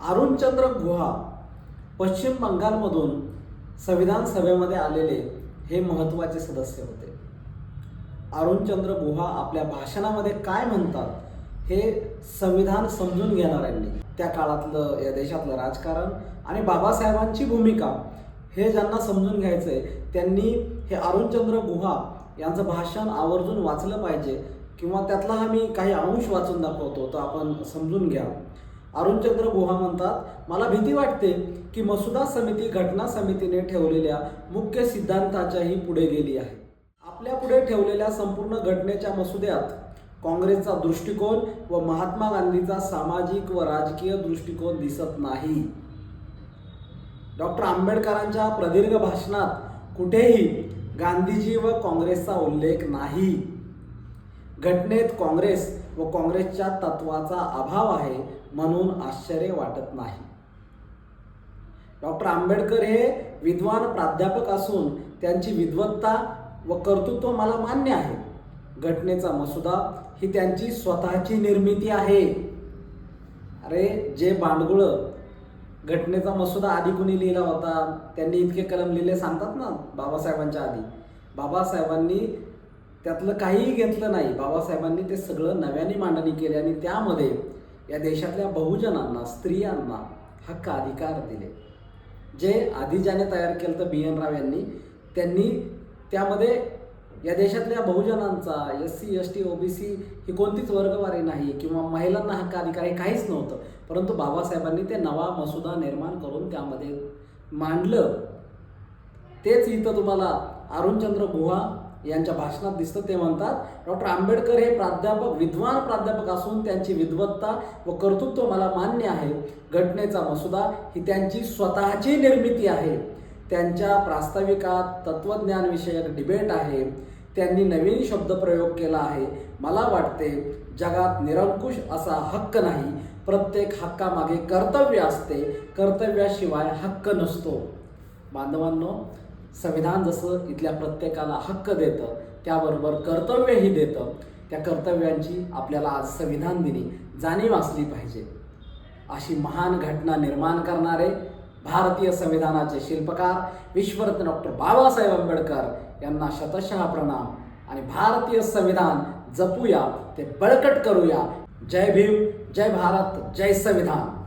अरुणचंद्र गुहा पश्चिम बंगालमधून संविधान सभेमध्ये आलेले हे महत्त्वाचे सदस्य होते. अरुणचंद्र गुहा आपल्या भाषणामध्ये काय म्हणतात हे संविधान समजून घेणाऱ्यांनी त्या काळातलं या देशातलं राजकारण आणि बाबासाहेबांची भूमिका हे ज्यांना समजून घ्यायचं आहे त्यांनी हे अरुणचंद्र गुहा यांचं भाषण आवर्जून वाचलं पाहिजे किंवा त्यातला हा मी काही अंश वाचून दाखवतो तर आपण समजून घ्या. अरुणचंद्र गुहा म्हणतात मला भीती वाटते की मसुदा समिती घटना समितीने ठेवलेल्या मुख्य सिद्धांताच्याही पुढे गेली आहे. आपल्या पुढे ठेवलेल्या संपूर्ण घटनेच्या मसुद्यात काँग्रेसचा दृष्टिकोन व महात्मा गांधीचा सामाजिक व राजकीय दृष्टिकोन दिसत नाही. डॉक्टर आंबेडकरांच्या प्रदीर्घ भाषणात कुठेही गांधीजी व काँग्रेसचा उल्लेख नाही. घटनेत काँग्रेस व काँग्रेसच्या तत्वाचा अभाव आहे म्हणून आश्चर्य वाटत नाही. डॉक्टर आंबेडकर हे विद्वान प्राध्यापक असून त्यांची विद्वत्ता व कर्तृत्व मला मान्य आहे. घटनेचा मसुदा ही त्यांची स्वतःची निर्मिती आहे. अरे जे बांडगुळ घटनेचा मसुदा आधी कुणी लिहिला होता? त्यांनी इतके कलम लिहिले सांगतात ना बाबासाहेबांच्या आधी. बाबासाहेबांनी त्यातलं काहीही घेतलं नाही. बाबासाहेबांनी ते सगळं नव्याने मांडणी केली आणि त्यामध्ये या देशातल्या बहुजनांना स्त्रियांना हक्क अधिकार दिले. जे आधी ज्याने तयार केलं तर बी एन राव यांनी त्यांनी त्यामध्ये या देशातल्या बहुजनांचा S C S T OBC ही कोणतीच वर्गवारी नाही किंवा महिलांना हक्क अधिकार हे काहीच नव्हतं. परंतु बाबासाहेबांनी ते नवा मसुदा निर्माण करून त्यामध्ये मांडलं. तेच इथं तुम्हाला अरुणचंद्र गुहा यांच्या भाषणात दिसतं ते म्हणतात. डॉक्टर आंबेडकर हे प्राध्यापक विद्वान प्राध्यापक असून त्यांची विद्वत्ता व कर्तृत्व मला मान्य आहे. घटनेचा मसुदा ही त्यांची स्वतःची निर्मिती आहे. त्यांच्या प्रास्ताविकात तत्वज्ञानविषयक डिबेट आहे. त्यांनी नवीन शब्दप्रयोग केला आहे. मला वाटते जगात निरंकुश असा हक्क नाही. प्रत्येक हक्कामागे कर्तव्य असते. कर्तव्याशिवाय हक्क नसतो. बांधवांनो संविधान जसं इथल्या प्रत्येकाला हक्क देतं त्याबरोबर कर्तव्यही देतं त्या कर्तव्यांची आपल्याला आज संविधान दिनी जाणीव असली पाहिजे. अशी महान घटना निर्माण करणारे भारतीय संविधानाचे शिल्पकार विश्वरत्न डॉक्टर बाबासाहेब आंबेडकर यांना शतशः प्रणाम. आणि भारतीय संविधान जपूया ते बळकट करूया. जय भीम जय भारत जय संविधान.